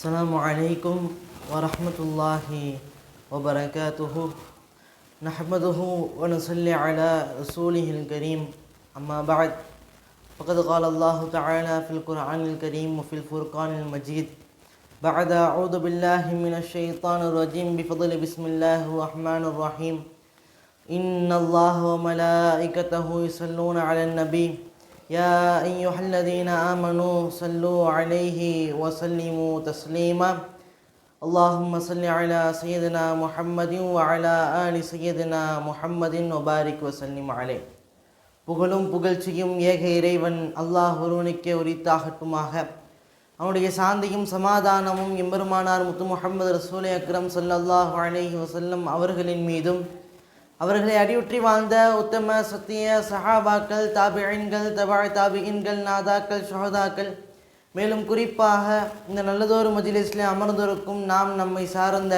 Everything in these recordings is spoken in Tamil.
السلام عليكم ورحمة الله وبركاته. نحمده ونصلي على رسوله الكريم. أما بعد فقد قال الله تعالى في القرآن الكريم وفي الفرقان المجيد بعد أعوذ بالله من الشيطان الرجيم. بفضل بسم الله الرحمن الرحيم. إن الله وملائكته يصلون على النبي. يا أيها الذين آمنوا صلوا عليه وسلموا تسليما اللهم صل على سيدنا محمد وعلى آل سيدنا محمد وبارك وسلم عليه புகழும் புகழ்ச்சியும் ஏக இறைவன் அல்லாஹ் ஒருவனுக்கே உரித்தாகட்டுமாக அவனுடைய சாந்தியும் சமாதானமும் எம்பெருமானார் முத்து முஹம்மது ரசூலை அக்ரம் ஸல்லல்லாஹு அலைஹி வஸல்லம் அவர்களின் மீதும் அவர்களை அடியுற்றி வாழ்ந்த உத்தம சத்திய சஹாபாக்கள் தாபியன்கள் தபாய் தாபியின்கள் நாதாக்கள் ஷஹதாக்கள். மேலும் குறிப்பாக இந்த நல்லதொரு மஜிலிஸில் அமர்ந்திருக்கும் நாம் நம்மை சார்ந்த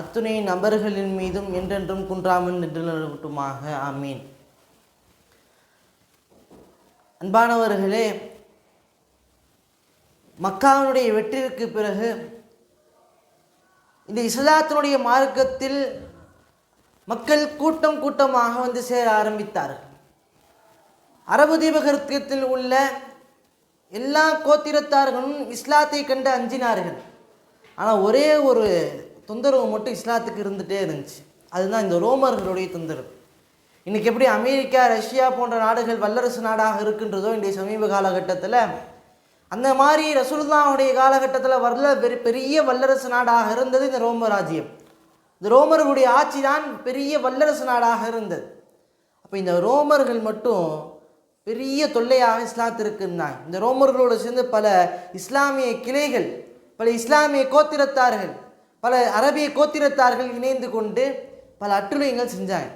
அத்துணை நபர்களின் மீதும் என்றென்றும் குன்றாமல் நின்று ஆமீன். அன்பானவர்களே மக்காவினுடைய வெற்றிற்கு பிறகு இந்த இஸ்லாத்தினுடைய மார்க்கத்தில் மக்கள் கூட்டம் கூட்டமாக வந்து சேர ஆரம்பித்தார்கள் அரபு தீபகத்தில் உள்ள எல்லா கோத்திரத்தார்களும் இஸ்லாத்தை கண்டு அஞ்சினார்கள். ஆனால் ஒரே ஒரு தொந்தரவு மட்டும் இஸ்லாத்துக்கு இருந்துகிட்டே இருந்துச்சு. அதுதான் இந்த ரோமர்களுடைய தொந்தரவு. இன்றைக்கி எப்படி அமெரிக்கா ரஷ்யா போன்ற நாடுகள் வல்லரசு நாடாக இருக்கின்றதோ இன்றைய சமீப காலகட்டத்தில் அந்த மாதிரி ரசூலுல்லாவுடைய காலகட்டத்தில் வரல பெரிய பெரிய வல்லரசு நாடாக இருந்தது இந்த ரோம ராஜ்யம். இந்த ரோமர்களுடைய ஆட்சி தான் பெரிய வல்லரசு நாடாக இருந்தது. அப்போ இந்த ரோமர்கள் மட்டும் பெரிய தொல்லையாக இஸ்லாத்திற்கு இருந்தாங்க இந்த ரோமர்களோடு சேர்ந்து பல இஸ்லாமிய கிளைகள் பல இஸ்லாமிய கோத்திரத்தார்கள் பல அரபிய கோத்திரத்தார்கள் இணைந்து கொண்டு பல அட்டுழியங்கள் செஞ்சாங்க.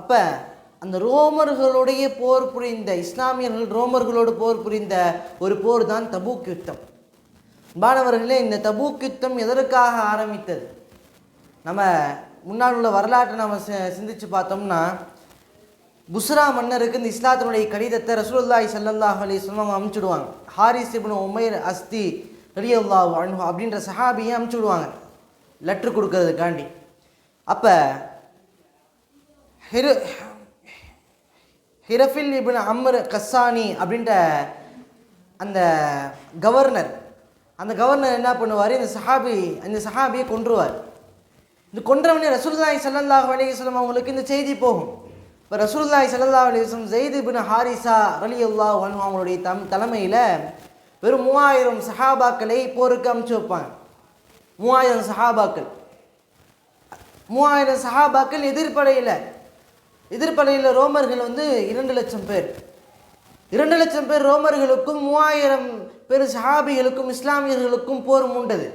அப்போ அந்த ரோமர்களுடைய போர் புரிந்த இஸ்லாமியர்கள் ரோமர்களோடு போர் புரிந்த ஒரு போர் தான் தபூக் யுத்தம். மாணவர்களே இந்த தபூக் யுத்தம் எதற்காக ஆரம்பித்தது? நம்ம முன்னால் உள்ள வரலாற்றை நம்ம சி- சிந்திச்சு பார்த்தோம்னா புஸ்ரா மன்னருக்கு இந்த இஸ்லாத்தினுடைய கடிதத்தை ரசூலுல்லாஹி சல்லாஹ் அலி சொல்லம் அமுச்சுடுவாங்க. ஹாரிஸ் இப்னு உமைர் அஸ்தி ரலியல்லா அன்ஹு அப்படின்ற சஹாபியை அமுச்சிவிடுவாங்க லெட்ரு கொடுக்கறதுக்காண்டி. அப்போ ஹிரு ஹிரஃபில் இப்னு அம்ர் கஸ்ஸானி அப்படின்ற அந்த கவர்னர் அந்த கவர்னர் என்ன பண்ணுவார்? இந்த சஹாபி அந்த சஹாபியை கொன்றுவார். இந்த கொன்றவனே ரசூல்லாய் சல்லல்லாஹ் அலிஸ்லம் அவங்களுக்கு இந்த செய்தி போகும். இப்போ ரசூல்லாய் ஸல்லல்லாஹு அலிஸ்லம் ஜெயிது பின் ஹாரிசா அலி அன்ஹு அவங்களுடைய தம் தலைமையில் வெறும் மூவாயிரம் சஹாபாக்களை போருக்கு அமுச்சு வைப்பாங்க. மூவாயிரம் சஹாபாக்கள். மூவாயிரம் சஹாபாக்கள் எதிர்ப்படையில் எதிர்ப்படையில் ரோமர்கள் வந்து இரண்டு லட்சம் பேர். இரண்டு லட்சம் பேர் ரோமர்களுக்கும் மூவாயிரம் பேர் சஹாபிகளுக்கும் இஸ்லாமியர்களுக்கும் போர் மூண்டது.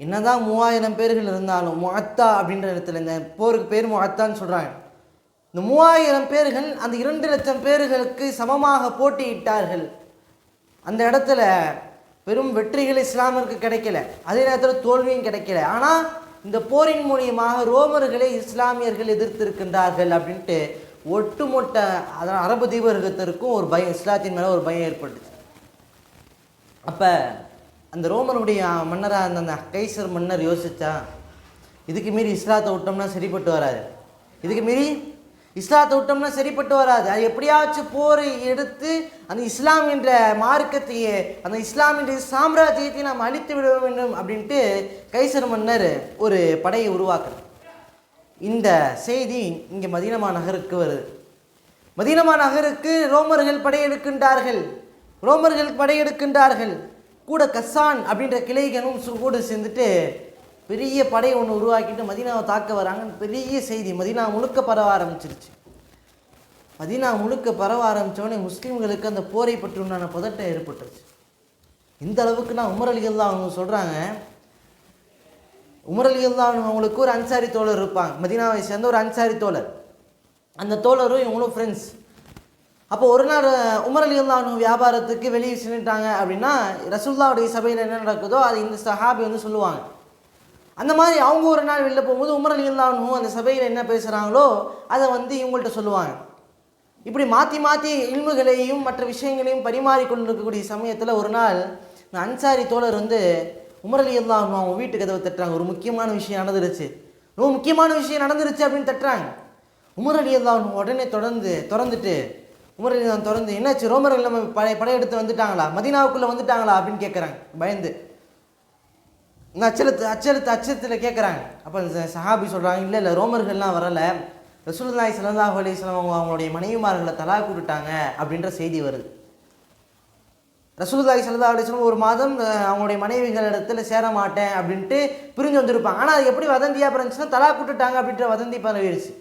என்னதான் மூவாயிரம் பேர்கள் இருந்தாலும் முஅத்தா அப்படின்ற இடத்துல இந்த போருக்கு பேர் முஅத்தான்னு சொல்கிறாங்க இந்த மூவாயிரம் பேர்கள் அந்த இரண்டு லட்சம் பேர்களுக்கு சமமாக போட்டியிட்டார்கள். அந்த இடத்துல பெரும் வெற்றிகள் இஸ்லாமிற்கு கிடைக்கல. அதே நேரத்தில் தோல்வியும் கிடைக்கல. ஆனால் இந்த போரின் மூலியமாக ரோமர்களை இஸ்லாமியர்கள் எதிர்த்திருக்கின்றார்கள் அப்படின்ட்டு ஒட்டுமொத்த அதான் அரபு தீபகத்திற்கும் ஒரு பயம் இஸ்லாத்தின் மேலே ஒரு பயம் ஏற்பட்டுச்சு. அப்போ அந்த ரோமனுடைய மன்னராக இருந்த அந்த கைசர் மன்னர் யோசித்தான் இதுக்கு மீறி இஸ்லாத்தை விட்டோம்னா சரிப்பட்டு வராது. இதுக்கு மீறி இஸ்லாத்தை விட்டோம்னா சரிப்பட்டு வராது. அது எப்படியாச்சும் போரை எடுத்து அந்த இஸ்லாம் என்ற மார்க்கத்தையே அந்த இஸ்லாம் என்ற சாம்ராஜ்யத்தை நாம் அழித்து விட வேண்டும் அப்படின்ட்டு கைசர் மன்னர் ஒரு படையை உருவாக்குறார். இந்த செய்தி இங்கே மதீனமா நகருக்கு வருது. மதீனமா நகருக்கு ரோமர்கள் படையெடுக்கின்றார்கள். ரோமர்கள் படையெடுக்கின்றார்கள். கூட கசான் அப்படின்ற கிளைகனும் கூட சேர்ந்துட்டு பெரிய படை ஒன்று உருவாக்கிட்டு மதினாவை தாக்க வராங்கன்னு பெரிய செய்தி. மதினா முழுக்க பரவ ஆரம்பிச்சிருச்சு. மதினா முழுக்க பரவ ஆரம்பித்தோடனே முஸ்லீம்களுக்கு அந்த போரை பற்றி உண்டான பதட்டம் ஏற்பட்டுருச்சு. இந்த அளவுக்கு நான் உமரலிகள் தான் அவங்க சொல்கிறாங்க உமரலிகள் தான் அவங்களுக்கு ஒரு அன்சாரி தோழர் இருப்பாங்க. மதினாவை சேர்ந்த ஒரு அன்சாரி தோழர். அந்த தோழரும் இவங்களும் ஃப்ரெண்ட்ஸ் அப்போ ஒரு நாள் உமர் அலி அல்லாஹ் வியாபாரத்துக்கு வெளியே சென்றுட்டாங்க அப்படின்னா ரசுல்லாவுடைய சபையில் என்ன நடக்குதோ அது இந்த சஹாபி வந்து சொல்லுவாங்க. அந்த மாதிரி அவங்க ஒரு நாள் வெளில போகும்போது உமர் அலி அல்லாஹ் அந்த சபையில் என்ன பேசுகிறாங்களோ அதை வந்து இவங்கள்ட்ட சொல்லுவாங்க. இப்படி மாற்றி மாற்றி இல்முகளையும் மற்ற விஷயங்களையும் பரிமாறிக்கொண்டிருக்கக்கூடிய சமயத்தில் ஒரு நாள் இந்த அன்சாரி தோழர் வந்து உமர் அலி அல்லாஹ் அவங்க வீட்டு கதவை தட்டுறாங்க. ஒரு முக்கியமான விஷயம் நடந்துருச்சு. ரொம்ப முக்கியமான விஷயம் நடந்துருச்சு அப்படின்னு தட்டுறாங்க. உமர் அலி அல்லாஹ் உடனே தொடர்ந்து திறந்துட்டு உமர் அலி திறந்து என்னாச்சு? ரோமர்கள் நம்ம படை படையெடுத்து வந்துட்டாங்களா? மதீனாவுக்குள்ளே வந்துட்டாங்களா? அப்படின்னு கேட்குறாங்க பயந்து. இந்த அச்சலத்து அச்சலத்து அச்சத்தில் கேட்குறாங்க அப்போ இந்த சஹாபி சொல்கிறாங்க இல்லை இல்லை ரோமர்கள்லாம் வரலை. ரசூல்லாய் ஸல்லல்லாஹு அலைஹி அவங்க அவங்களுடைய மனைவிமார்களை தலா கூட்டுட்டாங்க அப்படின்ற செய்தி வருது. ரசூலுல்லாஹி ஸல்லல்லாஹு அலைஹி ஒரு மாதம் அவங்களுடைய மனைவிகள் இடத்துல சேர மாட்டேன் அப்படின்ட்டு பிரிஞ்சு வந்திருப்பாங்க. ஆனால் அது எப்படி வதந்தியாக பிறந்துச்சுன்னா தலா கூட்டுட்டாங்க அப்படின்ற வதந்தி பரவிடுச்சு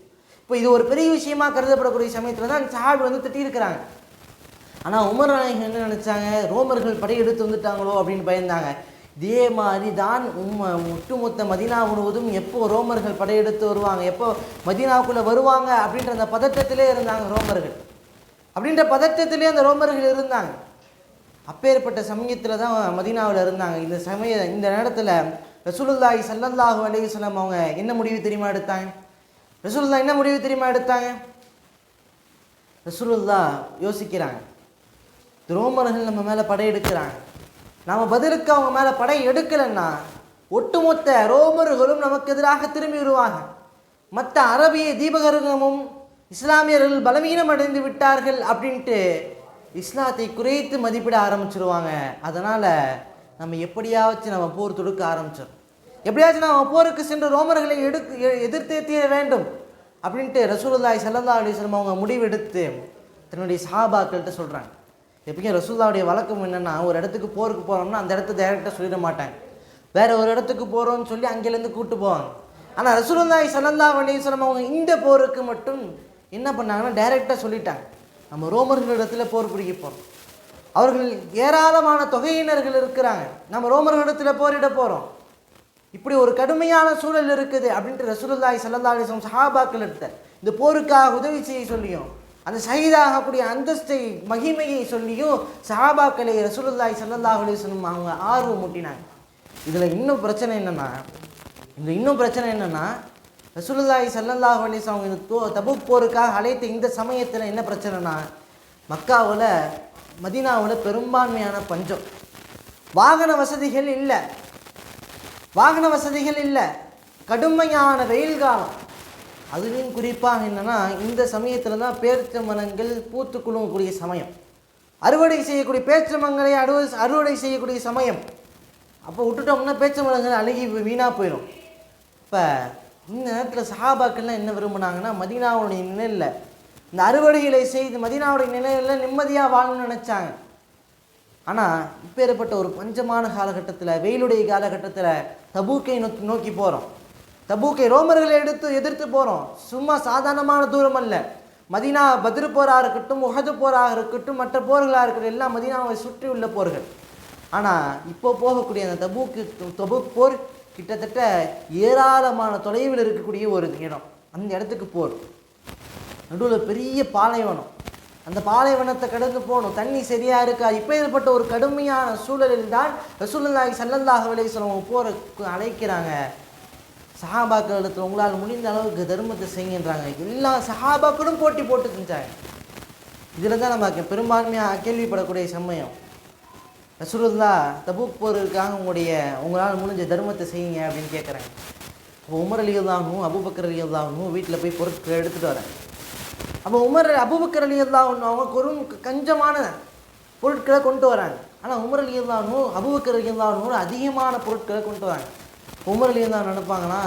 இப்போ இது ஒரு பெரிய விஷயமா கருதப்படக்கூடிய சமயத்தில் தான் சாடு வந்து திட்டியிருக்கிறாங்க. ஆனால் உமர் நாயகம் என்ன நினச்சாங்க? ரோமர்கள் படையெடுத்து வந்துட்டாங்களோ அப்படின்னு பயந்தாங்க. இதே மாதிரி தான் உம்ம ஒட்டுமொத்த மதினா முழுவதும் எப்போ ரோமர்கள் படையெடுத்து வருவாங்க? எப்போ மதீனாவுக்குள்ளே வருவாங்க? அப்படின்ற அந்த பதட்டத்திலே இருந்தாங்க ரோமர்கள். அப்படின்ற பதட்டத்திலே அந்த ரோமர்கள் இருந்தாங்க. அப்பேற்பட்ட சமயத்தில் தான் மதீனாவில் இருந்தாங்க. இந்த சமய இந்த நேரத்தில் ரசூலுல்லாஹி சல்லல்லாஹு அலைஹி அவங்க என்ன முடிவு தெரியுமா எடுத்தாங்க? ரசூல்லா என்ன முடிவு தெரியுமா எடுத்தாங்க? ரசூலுல்லா யோசிக்கிறாங்க. ரோமர்கள் நம்ம மேலே படையெடுக்கிறாங்க நாம் பதிலுக்கு அவங்க மேலே படை எடுக்கலைன்னா ஒட்டுமொத்த ரோமர்களும் நமக்கு எதிராக திரும்பி வருவாங்க. மற்ற அரபிய தீபகரகமும் இஸ்லாமியர்கள் பலவீனம் அடைந்து விட்டார்கள் அப்படின்ட்டு இஸ்லாத்தை குறைத்து மதிப்பிட ஆரம்பிச்சிருவாங்க. அதனால் நம்ம எப்படியாச்சும் நம்ம போர் தொடுக்க ஆரம்பிச்சிடும் எப்படியாச்சும் நான் போருக்கு சென்று ரோமர்களை எடுத்து எதிர்த்தே தீர வேண்டும் அப்படின்ட்டு ரசூலுல்லாஹி ஸல்லல்லாஹு அலிஸ்லம் அவங்க முடிவெடுத்து தன்னுடைய சஹாபாக்கள்கிட்ட சொல்கிறாங்க எப்பயும் ரசூல்லாவுடைய வழக்கம் என்னென்னா ஒரு இடத்துக்கு போருக்கு போகிறோம்னா அந்த இடத்த டைரெக்டாக சொல்லிட மாட்டாங்க. வேறு ஒரு இடத்துக்கு போகிறோம்னு சொல்லி அங்கேருந்து கூப்பிட்டு போவாங்க. ஆனால் ரசூலுல்லாஹி ஸல்லல்லாஹு அலிஸ்லம் அவங்க இந்த போருக்கு மட்டும் என்ன பண்ணாங்கன்னா டைரெக்டாக சொல்லிட்டாங்க. நம்ம ரோமர்களிடத்துல போர் பிடிக்க போகிறோம் அவர்கள் ஏராளமான தொகையினர்கள் இருக்கிறாங்க. நம்ம ரோமர்களிடத்தில் போரிட போகிறோம் இப்படி ஒரு கடுமையான சூழல் இருக்குது அப்படின்ட்டு ரசூலுல்லாஹி ஸல்லல்லாஹு அலைஹி சஹாபாக்கள் எடுத்த இந்த போருக்காக உதவி செய்ய சொல்லியும் அந்த சகிதாகக்கூடிய அந்தஸ்தை மகிமையை சொல்லியும் சஹாபாக்களை ரசூலுல்லாஹி ஸல்லல்லாஹு அலைஹி அவங்க ஆர்வம் மூட்டினாங்க. இதில் இன்னும் பிரச்சனை என்னென்னா இந்த இன்னும் பிரச்சனை என்னென்னா ரசூலுல்லாஹி சல்லல்லாஹ் அலைஹி அவங்க இந்த தோ- தபூக் போருக்காக அழைத்த இந்த சமயத்தில் என்ன பிரச்சனைனா மக்காவில் மதினாவில் பெரும்பான்மையான பஞ்சம். வாகன வசதிகள் இல்லை. வாகன வசதிகள் இல்லை. கடுமையான வெயில் காலம். அதுலேயும் குறிப்பாக என்னென்னா இந்த சமயத்தில் தான் பேரிச்ச மரங்கள் பூத்து குலுங்கக்கூடிய சமயம். அறுவடை செய்யக்கூடிய பேச்சமங்களை அறுவடை அறுவடை செய்யக்கூடிய சமயம். அப்போ விட்டுட்டோம்னா பேச்ச மரங்கள் அழுகி வீணாக போயிடும் இப்போ இந்த நேரத்தில் சஹாபாக்கள்லாம் என்ன விரும்புனாங்கன்னா மதீனாவுடைய நிலையில் இந்த அறுவடைகளை செய்து மதினாவுடைய நிலையில் நிம்மதியாக வாழணும்னு நினச்சாங்க. ஆனால் இப்பேற்பட்ட ஒரு பஞ்சமான காலகட்டத்தில் வெயிலுடைய காலகட்டத்தில் தபூக்கை நோக்கி நோக்கி போகிறோம் தபூக்கை ரோமர்களை எடுத்து எதிர்த்து போகிறோம் சும்மா சாதாரணமான தூரம் அல்ல. மதீனா பதிரு போராக இருக்கட்டும் உகது போராக இருக்கட்டும் மற்ற போர்களாக இருக்கட்டும் எல்லாம் மதினாவை சுற்றி உள்ள போர்கள். ஆனால் இப்போ போகக்கூடிய அந்த தபூக்கு தபூக் போர் கிட்டத்தட்ட ஏராளமான தொலைவில் இருக்கக்கூடிய ஒரு இடம். அந்த இடத்துக்கு போர். நடுவில் பெரிய பாலைவனம். அந்த பாலைவனத்தை கடந்து போகணும். தண்ணி சரியாக இருக்கா? இப்போ ஏற்பட்ட ஒரு கடுமையான சூழலில் தான் ரசூலுல்லாஹி ஸல்லல்லாஹு அலைஹி வஸல்லம் அழைக்கிறாங்க. சஹாபாக்களிடத்தில் உங்களால் முடிந்த அளவுக்கு தர்மத்தை செய்யுன்றாங்க. எல்லா சஹாபாக்களும் போட்டி போட்டு செஞ்சாங்க. இதில் தான் நம்ம பெரும்பான்மையாக கேள்விப்படக்கூடிய சமயம். ரசூலுல்லா தபூக் போருக்காக உங்களுடைய உங்களால் முடிஞ்ச தர்மத்தை செய்யுங்க அப்படின்னு கேட்குறாங்க உமரலியல் உமர் அலியல்லாவும் அபுபக்கர் வீட்டில் போய் பொருட்களை எடுத்துகிட்டு வரேன். அப்போ உமர் அபுபக்கர் அலியல்லாவும் அவங்க குறும் கஞ்சமான பொருட்களை கொண்டு வராங்க. ஆனால் உமர் அலியல்லாவும் அபுபக்கர் அலியல்லாவும் அதிகமான பொருட்களை கொண்டு வராங்க. உமர் அலியல்லா நினைப்பாங்கன்னா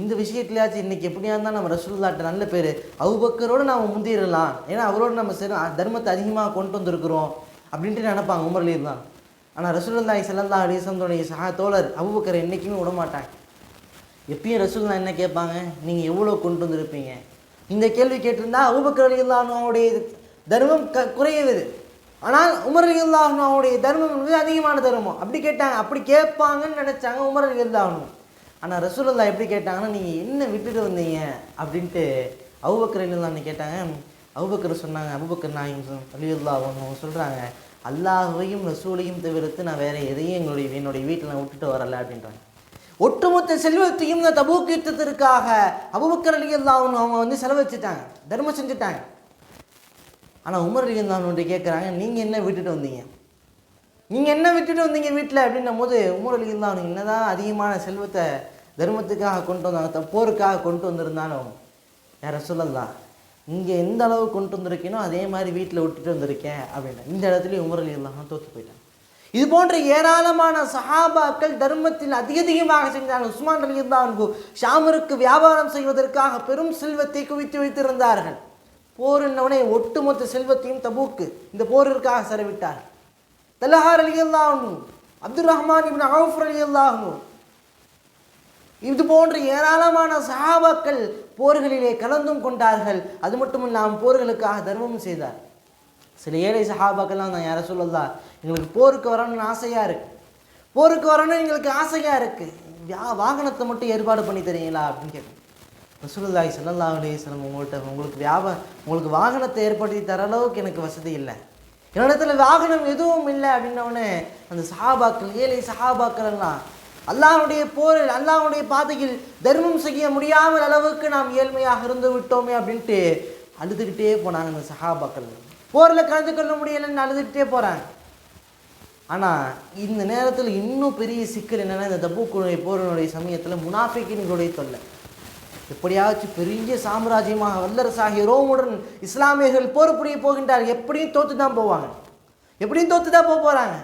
இந்த விஷயத்துலயாச்சும் இன்னைக்கு எப்படியா இருந்தால் நம்ம ரசூல்லாட்ட நல்ல பேர். அபுபக்கரோடு நாம் முந்திரலாம். ஏன்னா அவரோட நம்ம சரி தர்மத்தை அதிகமாக கொண்டு வந்திருக்கிறோம் அப்படின்ட்டு நினைப்பாங்க உமர் அலியல்லா ஆனால் ரசூல்லாய் ஸல்லல்லாஹு அலிசந்தோடைய வஸல்லமுடைய சஹா தோழர் அபுபக்கரை என்றைக்குமே விட மாட்டாங்க எப்பயும் ரசூல்லா என்ன கேட்பாங்க? நீங்கள் எவ்வளோ கொண்டு வந்திருப்பீங்க? இந்த கேள்வி கேட்டிருந்தா அபுபக்கர் அலியுல்லாஹனுடைய தர்மம் க குறையுது ஆனால் உமர் அவனுடைய தர்மம் வந்து அதிகமான தர்மம். அப்படி கேட்டாங்க அப்படி கேட்பாங்கன்னு நினச்சாங்க உமர் அலியுல்லாஹனு ஆனால் ரசூலல்லா எப்படி கேட்டாங்கன்னா நீங்கள் என்ன விட்டுட்டு வந்தீங்க? அப்படின்ட்டு அபுபக்கர் அலியுல்லான்னு கேட்டாங்க. அபுபக்கர் சொன்னாங்க அபுபக்கர் நாயும் அலியுல்லாஹனு சொல்கிறாங்க அல்லாஹையும் ரசூலையும் தவிர்த்து நான் வேறு எதையும் எங்களுடைய என்னுடைய வீட்டில் நான் விட்டுட்டு வரல அப்படின்றாங்க. ஒட்டுமொத்த செல்வத்தையும் இந்த தபூக் யுத்தத்திற்காக அபுபக்கர் அலி அவங்க வந்து செலவழிச்சிட்டாங்க தர்மம் செஞ்சுட்டாங்க. ஆனால் உமர் அலி அல்லாஹ் கேட்குறாங்க நீங்கள் என்ன விட்டுட்டு வந்தீங்க? நீங்கள் என்ன விட்டுட்டு வந்தீங்க வீட்டில் அப்படின்னும் போது உமர் அலி தான் என்னதான் அதிகமான செல்வத்தை தர்மத்துக்காக கொண்டு வந்தாங்க போருக்காக கொண்டு வந்திருந்தாலும் யார சொல்லலாம் இங்கே எந்த அளவு கொண்டு வந்திருக்கேனோ அதே மாதிரி வீட்டில் விட்டுட்டு வந்திருக்கேன் அப்படின்னா. இந்த இடத்துலையும் உமர் அலி தான் தோற்று போயிட்டாங்க. இது போன்ற ஏராளமான சஹாபாக்கள் தர்மத்தில் அதிகதிகமாக அதிகமாக உஸ்மான் அலி ஷாமருக்கு வியாபாரம் செய்வதற்காக பெரும் செல்வத்தை குவித்து வைத்திருந்தார்கள். போர் என்னவனே ஒட்டுமொத்த செல்வத்தையும் தபூக்கு இந்த போரிற்காக செலவிட்டார். தலஹார் Ali அல்லாஹ்னு Abdul Rahman ibn Awf Ali இது போன்ற ஏராளமான சஹாபாக்கள் போர்களிலே கலந்தும் கொண்டார்கள். அது மட்டும் இல்லாமல் போர்களுக்காக தர்மமும் செய்தார். சில ஏழை சஹாபாக்கெல்லாம் நான் யாரை சொல்லலா எங்களுக்கு போருக்கு வரணும்னு ஆசையாக இருக்கு. போருக்கு வரணும்னு எங்களுக்கு ஆசையாக இருக்குது வாகனத்தை மட்டும் ஏற்பாடு பண்ணி தரீங்களா அப்படின்னு கேட்டேன். ரசூலுல்லாஹி ஸல்லல்லாஹு அலைஹி உங்கள்கிட்ட உங்களுக்கு வியாபாரம் உங்களுக்கு வாகனத்தை ஏற்படுத்தி தர அளவுக்கு எனக்கு வசதி இல்லை. என்னிடத்துல வாகனம் எதுவும் இல்லை அப்படின்னோடனே அந்த சஹாபாக்கள் ஏழை சஹாபாக்கள் எல்லாம் அல்லாவுடைய போரில் அல்லாஹ்வுடைய பாதையில் தர்மம் செய்ய முடியாமல் அளவுக்கு நாம் ஏழ்மையாக இருந்து விட்டோமே அப்படின்ட்டு அழுதுகிட்டே போனாங்க அந்த சஹாபாக்கள். போரில் கலந்து கொள்ள முடியலைன்னு அழுதுகிட்டே போகிறாங்க ஆனால் இந்த நேரத்தில் இன்னும் பெரிய சிக்கல் என்னென்னா இந்த தபூக்குடைய போரினுடைய சமயத்தில் முனாஃபிக்கின்களுடைய தொல்லை. எப்படியாச்சும் பெரிய சாம்ராஜ்யமாக வல்லரசாகிய ரோமுடன் இஸ்லாமியர்கள் போர் புரிய போகின்றார்கள். எப்படியும் தோற்று தான் போவாங்க. எப்படியும் தோற்று தான் போக போகிறாங்க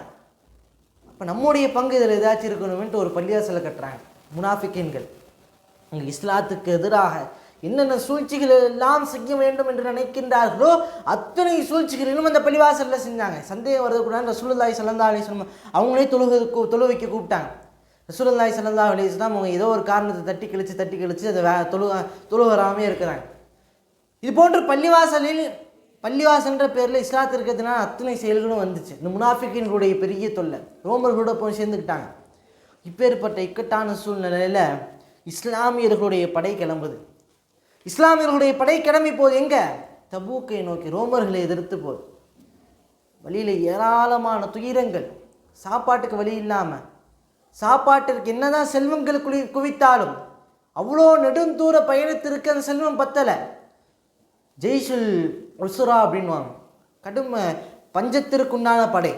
அப்போ நம்முடைய பங்கு இதில் ஏதாச்சும் இருக்கணும்ன்ட்டு ஒரு பள்ளியாசலை கட்டுறாங்க. முனாஃபிக்கின்கள். இங்கே இஸ்லாத்துக்கு எதிராக என்னென்ன சூழ்ச்சிகள் எல்லாம் செய்ய வேண்டும் என்று நினைக்கின்றார்களோ அத்தனை சூழ்ச்சிகளிலும் அந்த பள்ளிவாசலில் செஞ்சாங்க. சந்தேகம் வரதுக்கூடாது ரசூலுல்லாய் ஸல்லல்லாஹு அலி சொல்லம் அவங்களே தொழுக தொழுவிக்க கூப்பிட்டாங்க. ரசூலுல்லாய் ஸல்லல்லாஹு அலி இஸ்லாம் அவங்க ஏதோ ஒரு காரணத்தை தட்டி கழிச்சு தட்டி கழிச்சு அதை வே தொழுக தொழுகராமே இருக்கிறாங்க. இது போன்ற பள்ளிவாசலில் பள்ளிவாசன்ற பேரில் இஸ்லாத்து இருக்கிறதுனால அத்தனை செயல்களும் வந்துச்சு. இந்த முனாஃபிக்கின்களுடைய பெரிய தொல்லை. ரோமர்களோட போய் சேர்ந்துக்கிட்டாங்க. இப்பேற்பட்ட இக்கட்டான சூழ்நிலையில் இஸ்லாமியர்களுடைய படை கிளம்புது. இஸ்லாமியர்களுடைய படை கிளம்பி போகுது எங்க? தபூக்கை நோக்கி ரோமர்களை எதிர்த்து போகுது. வழியில் ஏராளமான துயரங்கள். சாப்பாட்டுக்கு வழி இல்லாமல் சாப்பாட்டிற்கு என்னதான் செல்வங்கள் குளி குவித்தாலும் அவ்வளோ நெடுந்தூர பயணத்திற்கு அந்த செல்வம் பத்தலை. ஜெய்ஷுல் உசுரா அப்படின்வாங்க கடும் பஞ்சத்திற்குண்டான படை.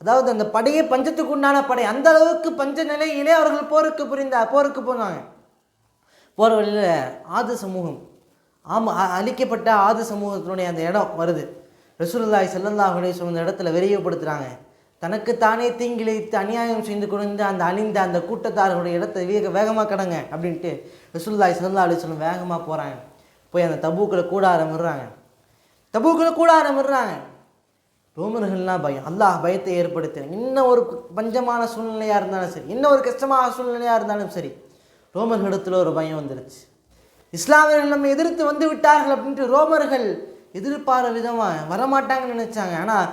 அதாவது அந்த படையே பஞ்சத்துக்கு உண்டான படை. அந்த அளவுக்கு பஞ்ச நிலையிலே அவர்கள் போருக்கு புரிந்த போருக்கு போனாங்க. போகிற வழியில் ஆது சமூகம். ஆமாம் அழிக்கப்பட்ட ஆது சமூகத்தினுடைய அந்த இடம் வருது. ரசூலுல்லாஹி ஸல்லல்லாஹு சொன்ன இடத்துல விரைவுபடுத்துகிறாங்க தனக்கு தானே தீங்கிழைத்து அநியாயம் செய்து கொண்டு அந்த அணிந்த அந்த கூட்டத்தார்களுடைய இடத்தை வேக வேகமாக கடங்க அப்படின்ட்டு ரசூல்லாய் ஸல்லல்லாஹு அலைஹி வஸல்லம் வேகமாக போகிறாங்க போய் அந்த தபூக்களை கூட ஆரம்பிடுறாங்க. தபூக்களை கூட ஆரம்பிடுறாங்க. ரோமர்கள்லாம் பயம். அல்லாஹ் பயத்தை ஏற்படுத்தின இன்னும் ஒரு பஞ்சமான சூழ்நிலையாக இருந்தாலும் சரி இன்னும் ஒரு கஷ்டமான சூழ்நிலையாக இருந்தாலும் சரி ரோமர்களிடத்தில் ஒரு பயம் வந்துருச்சு. இஸ்லாமியர்கள் நம்ம எதிர்த்து வந்து விட்டார்கள் அப்படின்ட்டு ரோமர்கள் எதிர்பார விதமாக வரமாட்டாங்கன்னு நினச்சாங்க. ஆனால்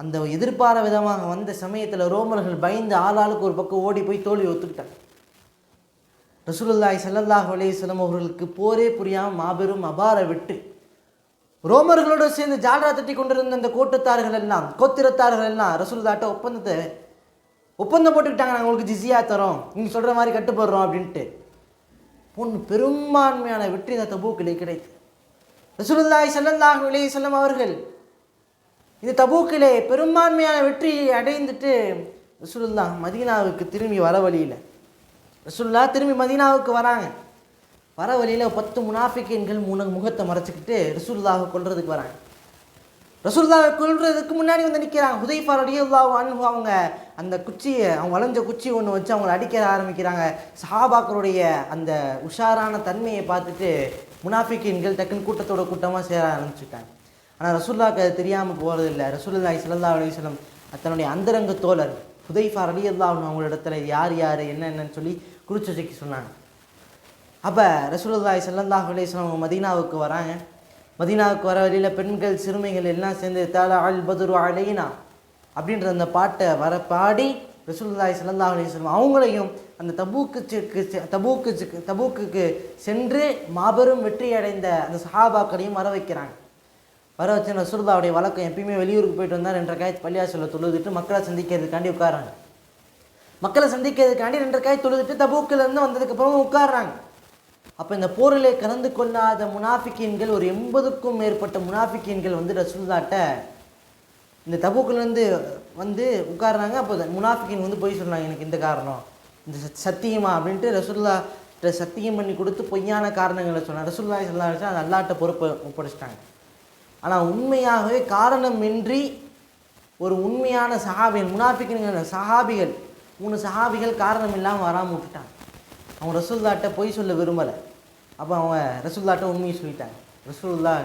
அந்த எதிர்பார விதமாக வந்த சமயத்தில் ரோமர்கள் பயந்து ஆளாளுக்கு ஒரு பக்கம் ஓடி போய் தோல்வி ஒத்துக்கிட்டாங்க. ரசூலுல்லாய் ஸல்லல்லாஹு அலைஹி வஸல்லம் அவர்களுக்கு போரே புரியாமல் மாபெரும் அபார வெட்டு. ரோமர்களோடு சேர்ந்து ஜாலரா தட்டி கொண்டிருந்த அந்த கோட்டத்தார்கள் எல்லாம் கோத்திரத்தார்கள் எல்லாம் ரசூலுல்லாட்ட ஒப்பந்தத்தை ஒப்பந்தம் போட்டுக்கிட்டாங்க நாங்கள் உங்களுக்கு ஜிஸியாக தரோம். நீங்கள் சொல்கிற மாதிரி கட்டுப்படுறோம் அப்படின்ட்டு. பொண்ணு பெரும்பான்மையான வெற்றி இந்த தபூக்கிலே கிடைத்து ரசூலுல்லாய் ஸல்லல்லாஹு அலைஹி வஸல்லம் அவர்கள் இந்த தபூக்கிலே பெரும்பான்மையான வெற்றியை அடைந்துட்டு ரசூலுல்லா மதீனாவுக்கு திரும்பி வர வழியில் ரசூல்லா திரும்பி மதீனாவுக்கு வராங்க. வர வழியில் பத்து முனாஃபிக்கின்கள் முன முகத்தை மறைச்சிக்கிட்டு ரசூலுல்லாவை கொள்றதுக்கு வராங்க. ரசூல்லாவை கொல்றதுக்கு முன்னாடி வந்து நிற்கிறாங்க ஹுதைஃபா ரடியுல்லாவும் அன்பு அவங்க அந்த குச்சியை அவங்க வளைஞ்ச குச்சி ஒன்று வச்சு அவங்கள அடிக்க ஆரம்பிக்கிறாங்க. சஹாபாக்களுடைய அந்த உஷாரான தன்மையை பார்த்துட்டு முனாஃபிக்கின்கள் டக்குன்னு கூட்டத்தோட கூட்டமாக சேர ஆரம்பிச்சுட்டாங்க. ஆனால் ரசூல்லாவுக்கு அது தெரியாமல் போகிறது இல்லை ரசூல்லாய் ஸல்லல்லாஹு அலிஸ்லம் வஸல்லம் தன்னுடைய அந்தரங்க தோழர் ஹுதைஃபா ரலியல்லாஹு அன்ஹு அவங்களிடத்துல யார் யார் என்ன என்னன்னு சொல்லி குறிச்சு வச்சுக்க சொன்னாங்க. அப்போ ரசூலுல்லாஹி ஸல்லல்லாஹு அலைஹி அவங்க மதீனாவுக்கு வராங்க. மதினாவுக்கு வர வழியில் பெண்கள் சிறுமிகள் எல்லாம் சேர்ந்து தாலா அல் பதுரு அலைனா அப்படின்ற அந்த பாட்டை வர பாடி ரசூல்லாய் ஸல்லல்லாஹு அவங்களையும் அந்த தபூக்கு செக்கு தபூக்கு செக்கு- தபூக்குக்கு சென்று மாபெரும் வெற்றி அடைந்த அந்த சஹாபாக்களையும் வர வைக்கிறாங்க. வர வச்சு ரசூலுல்லாவுடைய வழக்கம் எப்பயுமே வெளியூருக்கு போயிட்டு வந்தால் ரெண்டரை காய் பள்ளியாசலில் தொழுதுட்டு மக்களை சந்திக்கிறதுக்காண்டி உட்காராங்க மக்களை சந்திக்கிறதுக்காண்டி ரெண்டரை காய் தொழுதுட்டு தபூக்கிலேருந்து வந்ததுக்கப்புறம் உட்கார்றாங்க. அப்போ இந்த போரிலே கலந்து கொள்ளாத முனாஃபிக்கீன்கள் ஒரு எண்பதுக்கும் மேற்பட்ட முனாஃபிக்கீன்கள் வந்து ரசூல்லாட்ட இந்த தபுக்குலேருந்து வந்து உட்கார்றாங்க. அப்போ முனாஃபிகின் வந்து போய் சொன்னாங்க எனக்கு இந்த காரணம். இந்த சத்தியமா அப்படின்ட்டு ரசுல்லா சத்தியம் பண்ணி கொடுத்து பொய்யான காரணங்களை சொன்னாங்க. ரசுல்லா சொல்லா அது அல்லாட்ட பொறுப்பை ஒப்படைச்சிட்டாங்க. ஆனால் உண்மையாகவே காரணமின்றி ஒரு உண்மையான சஹாபிகள் முனாஃபிக்குங்கிற சஹாபிகள் மூணு சஹாபிகள் காரணம் இல்லாமல் வராமல் விட்டுட்டாங்க. அவங்க ரசூல்லாட்ட பொய் சொல்ல விரும்பலை. அப்போ அவங்க ரசூல்லாட்ட உண்மையை சொல்லிட்டாங்க. ரசூல்லா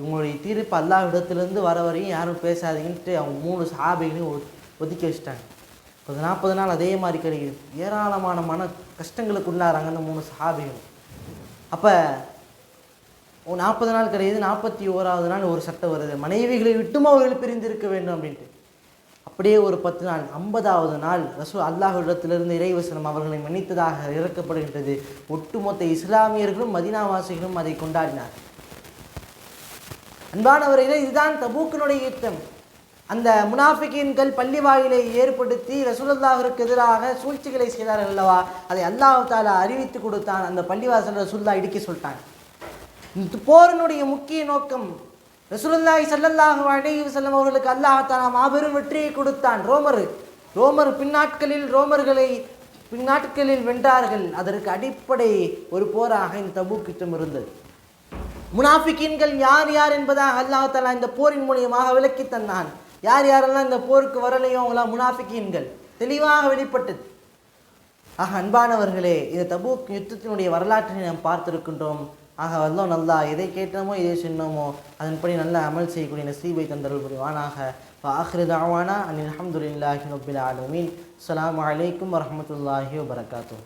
இவங்களுடைய தீர்ப்பு அல்லா இடத்துலேருந்து வர வரையும் யாரும் பேசாதீங்கன்ட்டு அவங்க மூணு சாபைகளையும் ஒ- ஒதுக்கி வச்சுட்டாங்க. ஒரு நாற்பது நாள் அதே மாதிரி கிடைக்குது. ஏராளமான மன கஷ்டங்களுக்கு உள்ளாராங்க அந்த மூணு சாபைகள் அப்போ நாற்பது நாள் கிடையாது நாற்பத்தி ஓராவது நாள் ஒரு சட்டம் வருது. மனைவிகளை விட்டும் அவர்கள் பிரிந்திருக்க வேண்டும் அப்படின்ட்டு. அப்படியே ஒரு பத்து நாள் ஐம்பதாவது நாள் ரசூ அல்லாஹிடத்திலிருந்து இறைவசனம் அவர்களை மன்னித்ததாக இறக்கப்படுகின்றது. ஒட்டுமொத்த இஸ்லாமியர்களும் மதினாவாசிகளும் அதை கொண்டாடினார். அன்பானவர்களே இதுதான் தபூக்கினுடைய யுத்தம். அந்த முனாஃபிகின்கள் பள்ளி வாயிலை ஏற்படுத்தி ரசூலுல்லாஹிற்கு எதிராக சூழ்ச்சிகளை செய்தார்கள் அல்லவா? அதை அல்லாஹ் தாலா அறிவித்து கொடுத்தான். அந்த பள்ளிவாசல் ரசூல்லா இடுக்கி சொல்லிட்டான். போரினுடைய முக்கிய நோக்கம் ரசூலுல்லாஹி சல்லல்லாஹு அலைஹி வஸல்லம் அவர்களுக்கு அல்லாஹ் மாபெரும் வெற்றியை கொடுத்தான். ரோமர் ரோமர் பின்னாட்களில் ரோமர்களை பின்னாட்களில் வென்றார்கள். அதற்கு அடிப்படை ஒரு போராக இந்த தபூக் இருந்தது. முனாஃபிக்கீன்கள் யார் யார் என்பதாக அல்லாஹ் இந்த போரின் மூலியமாக விளக்கி தந்தான். யார் யாரெல்லாம் இந்த போருக்கு வரலையோ அவங்களாம் முனாஃபிக்கீன்கள் தெளிவாக வெளிப்பட்டது. ஆக அன்பானவர்களே இந்த தபூக் யுத்தத்தினுடைய வரலாற்றை நாம் பார்த்திருக்கின்றோம். ஆக வல்லோ நல்லா எதை கேட்டோமோ எதை சொன்னோமோ அதன்படி நல்ல அமல் செய்யக்கூடிய நசீபை தந்தருள் புரிவானாக. ஆஹிரு தாவானா அனில் அஹமதுல்லாஹி ரபில் ஆலமீன். அலாம் வலைக்கம் வரமத்துல்லாஹி வபரகாத்தூ